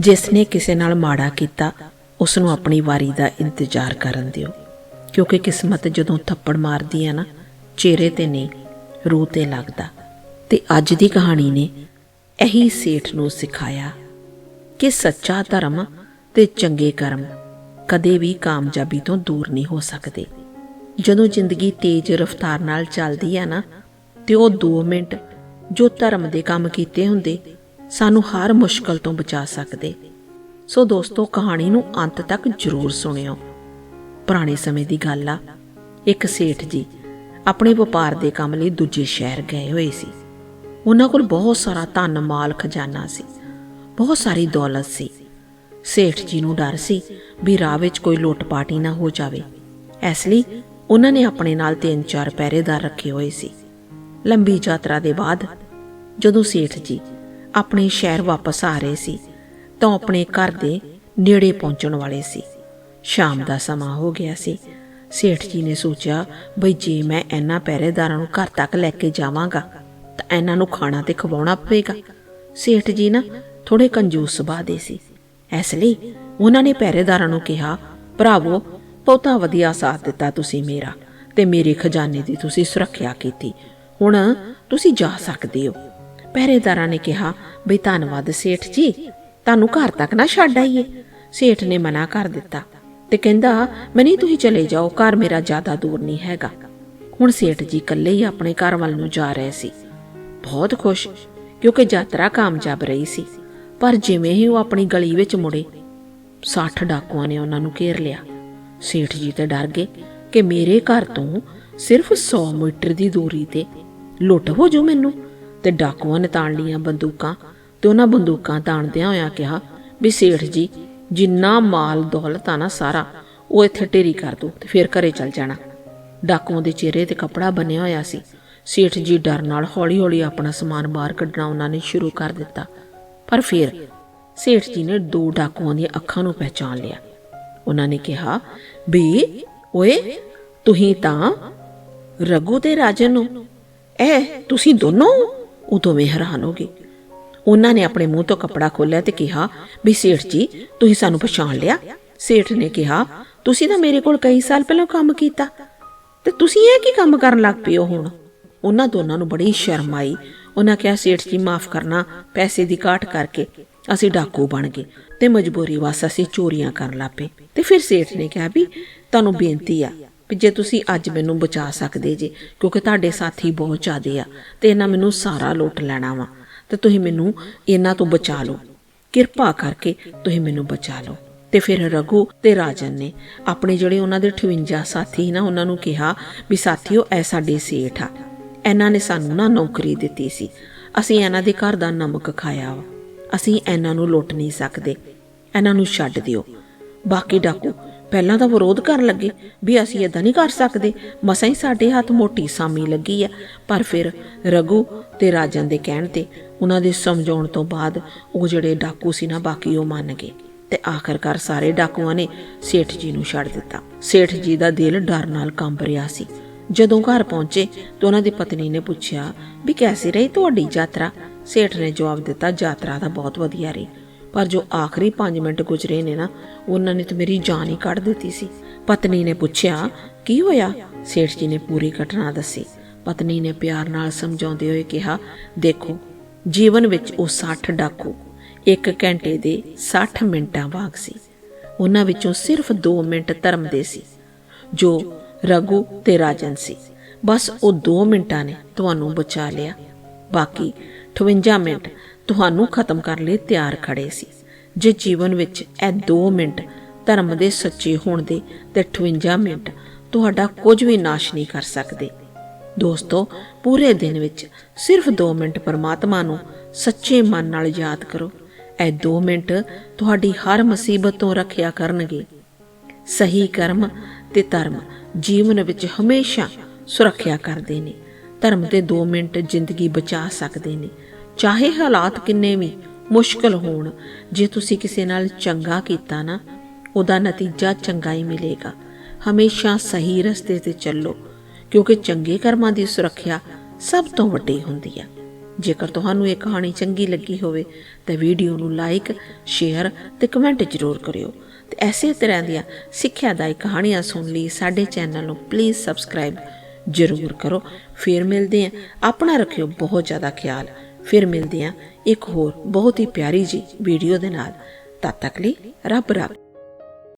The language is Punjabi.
ਜਿਸ ਨੇ ਕਿਸੇ ਨਾਲ ਮਾੜਾ ਕੀਤਾ ਉਸ ਨੂੰ ਆਪਣੀ ਵਾਰੀ ਦਾ ਇੰਤਜ਼ਾਰ ਕਰਨ ਦਿਓ। ਕਿਉਂਕਿ ਕਿਸਮਤ ਜਦੋਂ ਥੱਪੜ ਮਾਰਦੀ ਹੈ ਨਾ, ਚਿਹਰੇ ਤੇ ਨਹੀਂ, ਰੂਹ ਤੇ ਲੱਗਦਾ। ਤੇ ਅੱਜ ਦੀ ਕਹਾਣੀ ਨੇ ਇਹੀ ਸੇਠ ਨੂੰ ਸਿਖਾਇਆ ਕਿ ਸੱਚਾ ਧਰਮ ਤੇ ਚੰਗੇ ਕਰਮ ਕਦੇ ਵੀ ਕਾਮਯਾਬੀ ਤੋਂ ਦੂਰ ਨਹੀਂ ਹੋ ਸਕਦੇ। ਜਦੋਂ ਜ਼ਿੰਦਗੀ ਤੇਜ਼ ਰਫ਼ਤਾਰ ਨਾਲ ਚੱਲਦੀ ਹੈ ਨਾ, ਤੇ ਉਹ 2 ਮਿੰਟ ਜੋ ਧਰਮ ਦੇ ਕੰਮ ਕੀਤੇ ਹੁੰਦੇ ਸਾਨੂੰ ਹਰ ਮੁਸ਼ਕਲ ਤੋਂ ਬਚਾ ਸਕਦੇ। ਸੋ ਦੋਸਤੋ, ਕਹਾਣੀ ਨੂੰ ਅੰਤ ਤੱਕ ਜ਼ਰੂਰ ਸੁਣਿਓ। ਪੁਰਾਣੇ ਸਮੇਂ ਦੀ ਗੱਲ ਆ। ਇੱਕ ਸੇਠ ਜੀ ਆਪਣੇ ਵਪਾਰ ਦੇ ਕੰਮ ਲਈ ਦੂਜੇ ਸ਼ਹਿਰ ਗਏ ਹੋਏ ਸੀ। ਉਹਨਾਂ ਕੋਲ ਬਹੁਤ ਸਾਰਾ ਧਨ, ਮਾਲ, ਖਜ਼ਾਨਾ ਸੀ। ਬਹੁਤ ਸਾਰੀ ਦੌਲਤ ਸੀ। ਸੇਠ ਜੀ ਨੂੰ ਡਰ ਸੀ ਵੀ ਰਾਹ ਵਿੱਚ ਕੋਈ ਲੁੱਟ-ਪਾਟ ਨਾ ਹੋ ਜਾਵੇ। ਇਸ ਲਈ ਉਹਨਾਂ ਨੇ ਆਪਣੇ ਨਾਲ ਤਿੰਨ ਚਾਰ ਪਹਿਰੇਦਾਰ ਰੱਖੇ ਹੋਏ ਸੀ। ਲੰਬੀ ਯਾਤਰਾ ਦੇ ਬਾਅਦ ਜਦੋਂ ਸੇਠ ਜੀ ਆਪਣੇ ਸ਼ਹਿਰ ਵਾਪਸ ਆ ਰਹੇ ਸੀ, ਤਾਂ ਆਪਣੇ ਘਰ ਦੇ ਨੇੜੇ ਪਹੁੰਚਣ ਵਾਲੇ ਸੀ। ਸ਼ਾਮ ਦਾ ਸਮਾਂ ਹੋ ਗਿਆ ਸੀ। ਸੇਠ ਜੀ ਨੇ ਸੋਚਿਆ, ਬਈ ਜੇ ਮੈਂ ਇਹਨਾਂ ਪਹਿਰੇਦਾਰਾਂ ਨੂੰ ਘਰ ਤੱਕ ਲੈ ਕੇ ਜਾਵਾਂਗਾ, ਤਾਂ ਇਹਨਾਂ ਨੂੰ ਖਾਣਾ ਤੇ ਖਵਾਉਣਾ ਪਵੇਗਾ। ਸੇਠ ਜੀ ਨਾ ਥੋੜੇ ਕੰਜੂਸ ਸੁਭਾਅ ਦੇ ਸੀ। ਇਸ ਲਈ ਉਹਨਾਂ ਨੇ ਪਹਿਰੇਦਾਰਾਂ ਨੂੰ ਕਿਹਾ, ਭਰਾਵੋ, ਬਹੁਤਾ ਵਧੀਆ ਸਾਥ ਦਿੱਤਾ ਤੁਸੀਂ ਮੇਰਾ ਤੇ ਮੇਰੇ ਖਜ਼ਾਨੇ ਦੀ ਤੁਸੀਂ ਸੁਰੱਖਿਆ ਕੀਤੀ। ਹੁਣ ਤੁਸੀਂ ਜਾ ਸਕਦੇ ਹੋ। ਪਹਿਰੇਦਾਰਾਂ ਨੇ ਕਿਹਾ, ਬਈ ਧੰਨਵਾਦ ਸੇਠ ਜੀ, ਤੁਹਾਨੂੰ ਘਰ ਤੱਕ ਨਾ ਛੱਡ ਆਈਏ। ਸੇਠ ਨੇ ਮਨਾ ਕਰ ਦਿੱਤਾ ਤੇ ਕਹਿੰਦਾ, ਮੈਂ ਨਹੀਂ, ਤੁਸੀਂ ਚਲੇ ਜਾਓ, ਘਰ ਮੇਰਾ ਜ਼ਿਆਦਾ ਦੂਰ ਨਹੀਂ ਹੈਗਾ। ਹੁਣ ਸੇਠ ਜੀ ਇਕੱਲੇ ਹੀ ਆਪਣੇ ਘਰ ਵੱਲ ਨੂੰ ਜਾ ਰਹੇ ਸੀ। ਬਹੁਤ ਖੁਸ਼, ਕਿਉਂਕਿ ਯਾਤਰਾ ਕਾਮਯਾਬ ਰਹੀ ਸੀ। ਪਰ ਜਿਵੇਂ ਹੀ ਉਹ ਆਪਣੀ ਗਲੀ ਵਿੱਚ ਮੁੜੇ 60 ਡਾਕੂਆਂ ਨੇ ਉਹਨਾਂ ਨੂੰ ਘੇਰ ਲਿਆ। ਸੇਠ ਜੀ ਤੇ ਡਰ ਗਏ ਕਿ ਮੇਰੇ ਘਰ ਤੋਂ ਸਿਰਫ 100 ਮੀਟਰ ਦੀ ਦੂਰੀ ਤੇ ਲੁੱਟ ਹੋ ਜੂ ਮੈਨੂੰ। ਤੇ ਡਾਕੂਆਂ ਨੇ ਤਾਣ ਲੀਆਂ ਬੰਦੂਕਾਂ ਤੇ ਉਹਨਾਂ ਬੰਦੂਕਾਂ ਤਾਣਦਿਆਂ ਹੋਇਆਂ ਕਿਹਾ, ਵੀ ਸੇਠ ਜੀ, ਜਿੰਨਾ ਮਾਲ ਦੌਲਤ ਆ ਨਾ ਸਾਰਾ, ਉਹ ਇੱਥੇ ਢੇਰੀ ਕਰ ਦੋ ਤੇ ਫਿਰ ਘਰੇ ਚਲ ਜਾਣਾ। ਡਾਕੂਆਂ ਦੇ ਚਿਹਰੇ ਤੇ ਕਪੜਾ ਬੰਨਿਆ ਹੋਇਆ ਸੀ। ਸੇਠ ਜੀ ਡਰ ਨਾਲ ਹੌਲੀ-ਹੌਲੀ ਆਪਣਾ ਸਮਾਨ ਬਾਹਰ ਕੱਢਣਾ ਉਹਨਾਂ ਨੇ ਸ਼ੁਰੂ ਕਰ ਦਿੱਤਾ। ਪਰ ਫਿਰ ਸੇਠ ਜੀ ਨੇ ਦੋ ਡਾਕੂਆਂ ਦੀਆਂ ਅੱਖਾਂ ਨੂੰ ਪਹਿਚਾਨ ਲਿਆ। ਉਹਨਾਂ ਨੇ ਕਿਹਾ, ਵੀ ਓਏ, ਤੁਸੀਂ ਤਾਂ ਰਘੂ ਤੇ ਰਾਜਨ ਨੂੰ ਇਹ ਤੁਸੀਂ ਦੋਨੋਂ ਉਹ ਦੋਵੇਂ ਹੈਰਾਨ ਹੋ ਗਏ ਉਹਨਾਂ ਨੇ ਆਪਣੇ ਮੂੰਹ ਤੋਂ ਕੱਪੜਾ ਖੋਲ੍ਹਿਆ ਤੇ ਕਿਹਾ, ਵੀ ਸੇਠ ਜੀ, ਤੁਸੀਂ ਸਾਨੂੰ ਪਛਾਣ ਲਿਆ? ਸੇਠ ਨੇ ਕਿਹਾ, ਤੁਸੀਂ ਤਾਂ ਮੇਰੇ ਕੋਲ ਕਈ ਸਾਲ ਪਹਿਲਾਂ ਕੰਮ ਕੀਤਾ। ਤੇ ਤੁਸੀਂ ਇਹ ਕੀ ਕੰਮ ਕਰਨ ਲੱਗ ਪਏ ਹੋ ਹੁਣ? ਉਹਨਾਂ ਦੋਨਾਂ ਨੂੰ ਬੜੀ ਸ਼ਰਮ ਆਈ। ਉਹਨਾਂ ਕਿਹਾ, ਸੇਠ ਜੀ, ਮਾਫ ਕਰਨਾ, ਪੈਸੇ ਦੀ ਘਾਟ ਕਰਕੇ ਅਸੀਂ ਡਾਕੂ ਬਣ ਗਏ ਤੇ ਮਜਬੂਰੀ ਵਾਸਤੇ ਅਸੀਂ ਚੋਰੀਆਂ ਕਰਨ ਲੱਪੇ ਤੇ ਫਿਰ ਸੇਠ ਨੇ ਕਿਹਾ, ਵੀ ਤੁਹਾਨੂੰ ਬੇਨਤੀ ਆ ਵੀ ਜੇ ਤੁਸੀਂ ਅੱਜ ਮੈਨੂੰ ਬਚਾ ਸਕਦੇ ਜੇ, ਕਿਉਂਕਿ ਤੁਹਾਡੇ ਸਾਥੀ ਬਹੁਤ ਜ਼ਿਆਦੇ ਆ ਤੇ ਇਹਨਾਂ ਮੈਨੂੰ ਸਾਰਾ ਲੁੱਟ ਲੈਣਾ ਵਾ, ਤੇ ਤੁਸੀਂ ਮੈਨੂੰ ਇਹਨਾਂ ਤੋਂ ਬਚਾ ਲਓ। ਕਿਰਪਾ ਕਰਕੇ ਤੁਸੀਂ ਮੈਨੂੰ ਬਚਾ ਲਓ। ਤੇ ਫਿਰ ਰਘੂ ਤੇ ਰਾਜਨ ਨੇ ਆਪਣੇ ਜਿਹੜੇ ਉਹਨਾਂ ਦੇ 58 ਸਾਥੀ ਨਾ, ਉਹਨਾਂ ਨੂੰ ਕਿਹਾ ਵੀ ਸਾਥੀਓ ਐ ਸਾਡੇ ਸੇਠ ਆ। ਇਹਨਾਂ ਨੇ ਸਾਨੂੰ ਨਾ ਨੌਕਰੀ ਦਿੱਤੀ ਸੀ। ਅਸੀਂ ਇਹਨਾਂ ਦੇ ਘਰ ਦਾ ਨਮਕ ਖਾਇਆ ਵਾ। ਅਸੀਂ ਇਹਨਾਂ ਨੂੰ ਲੁੱਟ ਨਹੀਂ ਸਕਦੇ। ਇਹਨਾਂ ਨੂੰ ਛੱਡ ਦਿਓ। ਬਾਕੀ ਡਾਕੂ ਪਹਿਲਾਂ ਤਾਂ ਵਿਰੋਧ ਕਰਨ ਲੱਗੇ ਵੀ ਅਸੀਂ ਇਦਾਂ ਨਹੀਂ ਕਰ ਸਕਦੇ। ਮਸਾਂ ਹੀ ਸਾਡੇ ਹੱਥ ਮੋਟੀ ਸਾਮੀ ਲੱਗੀ ਆ। ਪਰ ਫਿਰ ਰਘੂ ਤੇ ਰਾਜਨ ਦੇ ਕਹਿਣ ਤੇ ਉਹਨਾਂ ਦੇ ਸਮਝਾਉਣ ਤੋਂ ਬਾਅਦ ਉਹ ਜਿਹੜੇ ਡਾਕੂ ਸੀ ਨਾ, ਬਾਕੀ ਉਹ ਮੰਨ ਗਏ ਤੇ ਆਖਰਕਾਰ ਸਾਰੇ ਡਾਕੂਆਂ ਨੇ ਸੇਠ ਜੀ ਨੂੰ ਛੱਡ ਦਿੱਤਾ। ਸੇਠ ਜੀ ਦਾ ਦਿਲ ਡਰ ਨਾਲ ਕੰਬ ਰਿਹਾ ਸੀ। ਜਦੋਂ ਘਰ ਪਹੁੰਚੇ ਤਾਂ ਉਹਨਾਂ ਦੀ ਪਤਨੀ ਨੇ ਪੁੱਛਿਆ ਵੀ ਕੈਸੀ ਰਹੀ ਤੁਹਾਡੀ ਯਾਤਰਾ? ਸੇਠ ਨੇ ਜਵਾਬ ਦਿੱਤਾ, ਯਾਤਰਾ ਤਾਂ ਬਹੁਤ ਵਧੀਆ ਰਹੀ। ਪਰ ਜੋ ਆਖਰੀ 5 ਮਿੰਟ ਗੁਜ਼ਰੇ ਨੇ ਨਾ, ਉਹਨਾਂ ਨੇ ਤਾਂ ਮੇਰੀ ਜਾਨ ਹੀ ਕੱਢ ਦਿੱਤੀ ਸੀ। ਪਤਨੀ ਨੇ ਪੁੱਛਿਆ, ਕੀ ਹੋਇਆ? ਸੇਠ ਜੀ ਨੇ ਪੂਰੀ ਘਟਨਾ ਦੱਸੀ। ਪਤਨੀ ਨੇ ਪਿਆਰ ਨਾਲ ਸਮਝਾਉਂਦੇ ਹੋਏ ਕਿਹਾ, ਦੇਖੋ, ਜੀਵਨ ਵਿੱਚ ਉਹ 60 ਡਾਕੂ, ਇੱਕ ਘੰਟੇ ਦੇ 60 ਮਿੰਟਾਂ ਵਾਂਗ ਸੀ। ਉਹਨਾਂ ਵਿੱਚੋਂ ਸਿਰਫ 2 ਮਿੰਟ ਧਰਮ ਦੇ ਸੀ, ਜੋ ਰਘੂ ਤੇ ਰਾਜਨ ਸੀ। ਬਸ ਉਹ 2 ਮਿੰਟਾਂ ਨੇ ਤੁਹਾਨੂੰ ਬਚਾ ਲਿਆ। ਬਾਕੀ 58 ਮਿੰਟ ਤੁਹਾਨੂੰ ਖਤਮ ਕਰਨ ਲਈ ਤਿਆਰ ਖੜੇ ਸੀ। ਜੇ ਜੀਵਨ ਵਿੱਚ ਇਹ 2 ਮਿੰਟ ਧਰਮ ਦੇ ਸੱਚੇ ਹੋਣ ਦੇ ਤੇ 58 ਮਿੰਟ ਤੁਹਾਡਾ ਕੁਝ ਵੀ ਨਾਸ਼ ਨਹੀਂ ਕਰ ਸਕਦੇ। ਦੋਸਤੋ, ਪੂਰੇ ਦਿਨ ਵਿੱਚ ਸਿਰਫ 2 ਮਿੰਟ ਪਰਮਾਤਮਾ ਨੂੰ ਸੱਚੇ ਮਨ ਨਾਲ ਯਾਦ ਕਰੋ। ਇਹ 2 ਮਿੰਟ ਤੁਹਾਡੀ ਹਰ ਮੁਸੀਬਤ ਤੋਂ ਰੱਖਿਆ ਕਰਨਗੇ। ਸਹੀ ਕਰਮ ਤੇ ਧਰਮ ਜੀਵਨ ਵਿੱਚ ਹਮੇਸ਼ਾ ਸੁਰੱਖਿਆ ਕਰਦੇ ਨੇ। ਧਰਮ ਦੇ 2 ਮਿੰਟ ਜ਼ਿੰਦਗੀ ਬਚਾ ਸਕਦੇ ਨੇ। ਚਾਹੇ ਹਾਲਾਤ ਕਿੰਨੇ ਵੀ ਮੁਸ਼ਕਲ ਹੋਣ, ਜੇ ਤੁਸੀਂ ਕਿਸੇ ਨਾਲ ਚੰਗਾ ਕੀਤਾ ਨਾ, ਉਹਦਾ ਨਤੀਜਾ ਚੰਗਾ ਹੀ ਮਿਲੇਗਾ। ਹਮੇਸ਼ਾ ਸਹੀ ਰਸਤੇ ਤੇ ਚੱਲੋ, ਕਿਉਂਕਿ ਚੰਗੇ ਕਰਮਾਂ ਦੀ ਸੁਰੱਖਿਆ ਸਭ ਤੋਂ ਵੱਡੀ ਹੁੰਦੀ ਹੈ ਜੇਕਰ ਤੁਹਾਨੂੰ ਇਹ ਕਹਾਣੀ ਚੰਗੀ ਲੱਗੀ ਹੋਵੇ, ਤਾਂ ਵੀਡੀਓ ਨੂੰ ਲਾਈਕ, ਸ਼ੇਅਰ ਤੇ ਕਮੈਂਟ ਜ਼ਰੂਰ ਕਰਿਓ। ਤੇ ਐਸੇ ਤਰ੍ਹਾਂ ਦੀਆਂ ਸਿੱਖਿਆਦਾਇਕ ਕਹਾਣੀਆਂ ਸੁਣ ਲਈ ਸਾਡੇ ਚੈਨਲ ਨੂੰ ਪਲੀਜ਼ ਸਬਸਕ੍ਰਾਈਬ ਜ਼ਰੂਰ ਕਰੋ। ਫਿਰ ਮਿਲਦੇ ਹਾਂ। ਆਪਣਾ ਰੱਖਿਓ ਬਹੁਤ ਜ਼ਿਆਦਾ ਖਿਆਲ। ਫਿਰ ਮਿਲਦੇ ਹਾਂ ਇੱਕ ਹੋਰ ਬਹੁਤ ਹੀ ਪਿਆਰੀ ਜੀ ਵੀਡੀਓ ਦੇ ਨਾਲ। ਤਦ ਤੱਕ ਲਈ ਰੱਬ ਰੱਬ